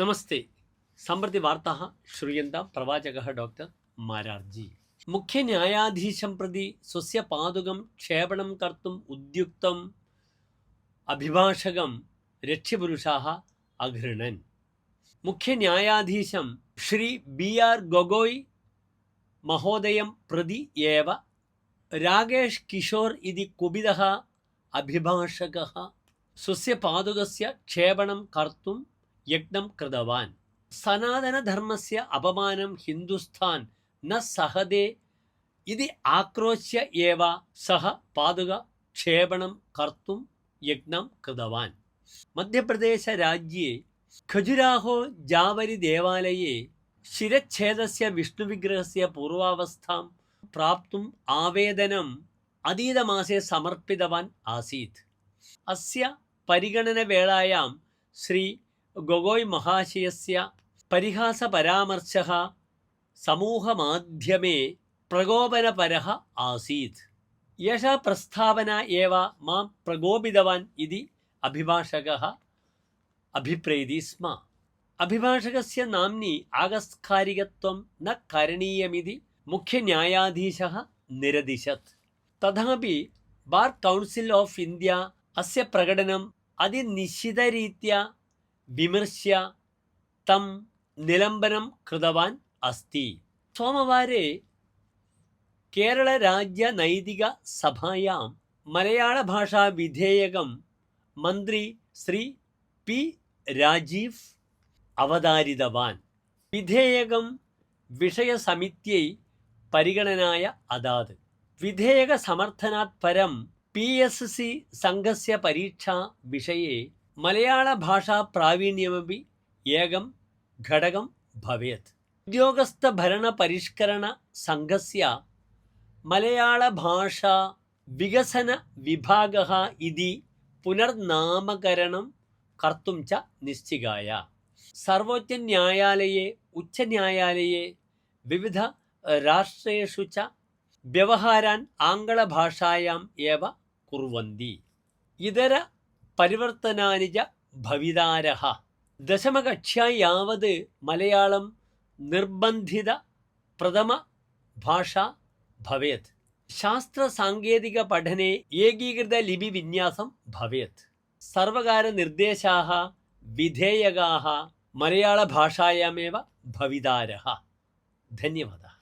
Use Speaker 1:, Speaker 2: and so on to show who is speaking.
Speaker 1: ನಮಸ್ತೆ സമൃദ്ധി വാർത്ത ശ്രൂയന്ത പ്രവാചക ഡോക്ടർ മാരാർജി. മുഖ്യ ന്യായാധീശം പ്രതി സ്വസ്യ പാതുകം ക്ഷേപണം കർത്തും ഉദ്യുക്തം അഭിഭാഷകം രക്ഷ്യപുരുഷാ അഘൃണൻ. മുഖ്യ ന്യായാധീശം ശ്രീ ബി ആർ ഗൊഗോയ് മഹോദയം പ്രതി ഏവ രാകേഷ് കിഷോർ ഇതി കുപിത അഭിഭാഷക സ്വസ്യ പാതുകസ്യ ക്ഷേപണം കർത്തും യജ്ഞം കൃതവാൻ. സനാതനധർമ്മസ്യ അപമാനം ഹിന്ദുസ്ഥാൻ ന സഹദേ ഇത് ആക്രോശ്യ ഏവ സഹ പാതുക ക്ഷേപണം കർത്തും യജ്ഞം കൃതവാൻ. മധ്യപ്രദേശ രാജ്യേ ഖജുരാഹോ ജാവരി ദേവാലയേ ശിരച്ഛേദസ്യ വിഷ്ണുവിഗ്രഹസ്യ പൂർവാവസ്ഥാം പ്രാപ്തും ആവേദനം അതീതമാസേ സമർപ്പിതവാൻ ആസീത്. അസ്യ പരിഗണനവേളായാം ശ്രീ ഗൊഗോയ് മഹാശയസ്യ പരിഹാസപരാമർശ സമൂഹമാധ്യമേ പ്രകോപനപര ആസീത്. ഏഷ പ്രസ്താവന ഏവ മാം പ്രകോപിതവാൻ ഇതി അഭിഭാഷക അഭിപ്രേതി സ്മ. അഭിഭാഷകസ്യ നാംനി ആകസ്കാരികത്വം ന കരണീയമിതി മുഖ്യന്യായാധീശ നിരദിശത് തഥാപി ബാർ കൗൺസിൽ ഓഫ് ഇന്ത്യ അസ്യ പ്രകടനം അതിനിശ്ചിതരീത്യ വിമർശ്യ തം നിലംബനം കൃതവാൻ അസ്തി. സോമവാരെ കേരള രാജ്യ നൈതിക സഭായാം മലയാള ഭാഷാ വിധേയകം മന്ത്രി ശ്രീ പി രാജീവ് അവതാരിതവാൻ. വിധേയകം വിഷയസമിത്यै പരിഗണനായ അതാത്. വിധേയക സമർത്ഥനാത് പരം പി എസ് സി സംഘസ്യ പരീക്ഷാ വിഷയെ മലയാള ഭാഷാ മലയാളഭാഷാപ്രാവീണ്യമപി ഏകം ഘടകം ഭവേത്. ഭാഷാ വികസന വിഭാഗഹ ഇതി പുനർനാമകരണം കർത്തും ച നിശ്ചികായ. സർവോച്ചന്യായാലയെ ഉച്ചന്യായാലയെ വിവിധ രാഷ്ട്രേഷു ച വ്യവഹാരാൻ ആംഗ്ലഭാഷായാം ഏവ കുർവന്തി ഇതര പരിവർത്തനാനുജ ഭവിതാരഹ. ദശമകക്ഷ്യായാവത് മലയാളം നിർബന്ധിത പ്രഥമ ഭാഷ ഭവേത്. ശാസ്ത്ര സാങ്കേതിക പഠനെ ഏകീകൃത ലിപി വിന്യാസം ഭവേത്. സർവകാര നിർദ്ദേശാഹ വിധേയകാഹ മലയാളഭാഷായാമേവ ഭവിതാരഹ. ധന്യവാദ.